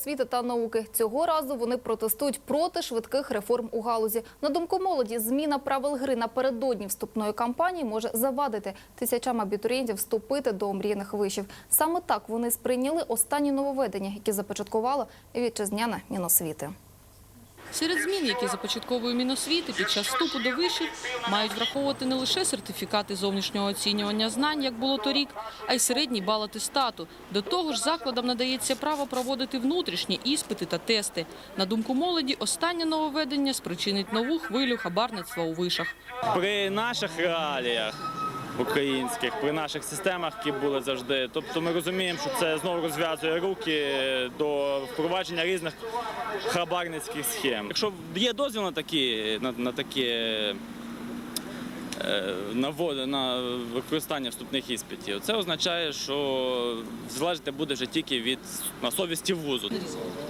освіти та науки. Цього разу вони протестують проти швидких реформ у галузі. На думку молоді, зміна правил гри напередодні вступної кампанії може завадити тисячам абітурієнтів вступити до омріяних вишів. Саме так вони сприйняли останні нововведення, які започаткувала вітчизняна Міносвіти. Серед змін, які започатковує Міносвіти під час вступу до вишів, мають враховувати не лише сертифікати зовнішнього оцінювання знань, як було торік, а й середній бал атестату. До того ж, закладам надається право проводити внутрішні іспити та тести. На думку молоді, останнє нововведення спричинить нову хвилю хабарництва у вишах. при наших реаліях українських, при наших системах, які були завжди. Тобто ми розуміємо, що це знову розв'язує руки до впровадження різних хабарницьких схем. Якщо є дозвіл на такі, на, на такі е, на, ввод- на використання вступних іспитів, це означає, що залежати буде вже тільки від на совісті вузу.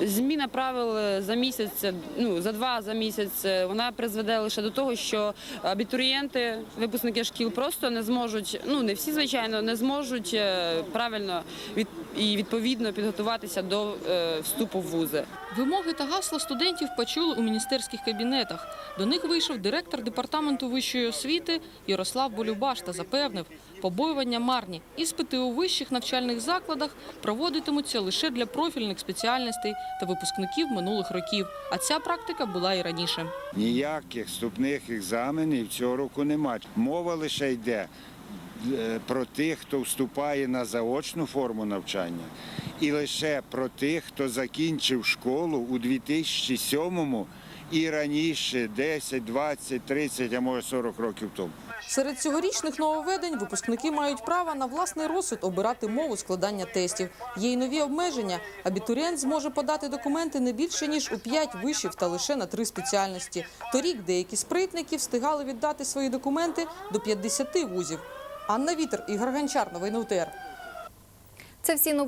Зміна правил за місяць, ну за два за місяць, е, вона призведе лише до того, що абітурієнти, випускники шкіл просто не зможуть, ну не всі звичайно, не зможуть е, правильно від і відповідно підготуватися до е, вступу в вузи. Вимоги та гасла студентів почули у міністерських кабінетах. До них вийшов директор департаменту вищої освіти Ярослав Болюбаш та запевнив, побоювання марні. Іспити у вищих навчальних закладах проводитимуться лише для профільних спеціальностей та випускників минулих років. А ця практика була і раніше. Ніяких вступних екзаменів цього року немає. Мова лише йде е, про тих, хто вступає на заочну форму навчання, і лише про тих, хто закінчив школу у 2007 і раніше 10, 20, 30, а може 40 років тому. Серед цьогорічних нововведень випускники мають право на власний розсуд обирати мову складання тестів. Є й нові обмеження. Абітурієнт зможе подати документи не більше ніж у 5 вишів та лише на три спеціальності. Торік деякі спритники встигали віддати свої документи до 50 вузів. Анна Вітер, Ігор Гончар, новини УТР. Це всі новини.